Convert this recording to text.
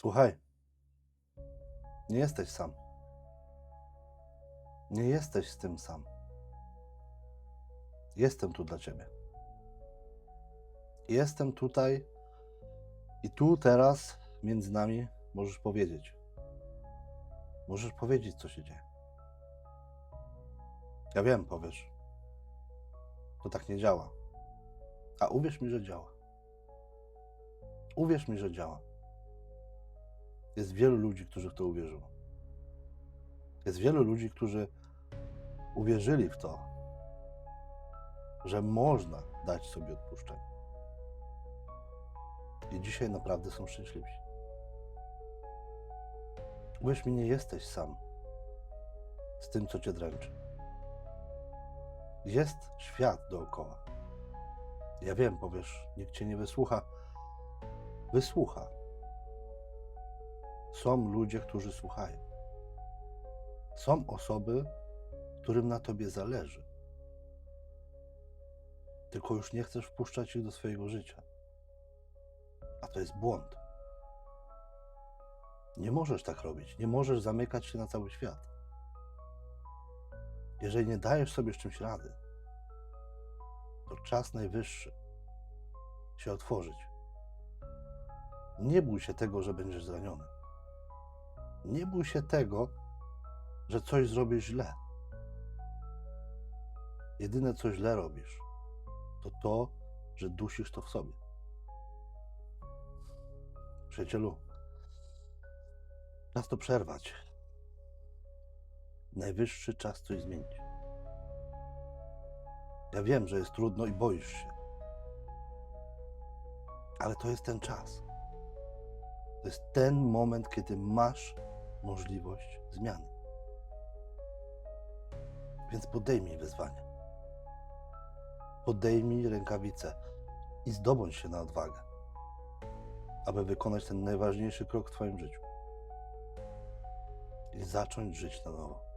Słuchaj, nie jesteś sam. Nie jesteś z tym sam. Jestem tu dla ciebie. Jestem tutaj i tu teraz między nami możesz powiedzieć. Możesz powiedzieć, co się dzieje. Ja wiem, powiesz. To tak nie działa. A uwierz mi, że działa. Uwierz mi, że działa. Jest wielu ludzi, którzy w to uwierzyło. Jest wielu ludzi, którzy uwierzyli w to, że można dać sobie odpuszczenie. I dzisiaj naprawdę są szczęśliwi. Uwierz mi, nie jesteś sam z tym, co cię dręczy. Jest świat dookoła. Ja wiem, powiesz, nikt cię nie wysłucha. Wysłucha. Są ludzie, którzy słuchają. Są osoby, którym na tobie zależy. Tylko już nie chcesz wpuszczać ich do swojego życia. A to jest błąd. Nie możesz tak robić. Nie możesz zamykać się na cały świat. Jeżeli nie dajesz sobie z czymś rady, to czas najwyższy się otworzyć. Nie bój się tego, że będziesz zraniony. Nie bój się tego, że coś zrobisz źle. Jedyne, co źle robisz, to to, że dusisz to w sobie. Przyjacielu, czas to przerwać. Najwyższy czas coś zmienić. Ja wiem, że jest trudno i boisz się. Ale to jest ten czas. To jest ten moment, kiedy masz możliwość zmiany. Więc podejmij wyzwanie. Podejmij rękawice i zdobądź się na odwagę, aby wykonać ten najważniejszy krok w Twoim życiu i zacząć żyć na nowo.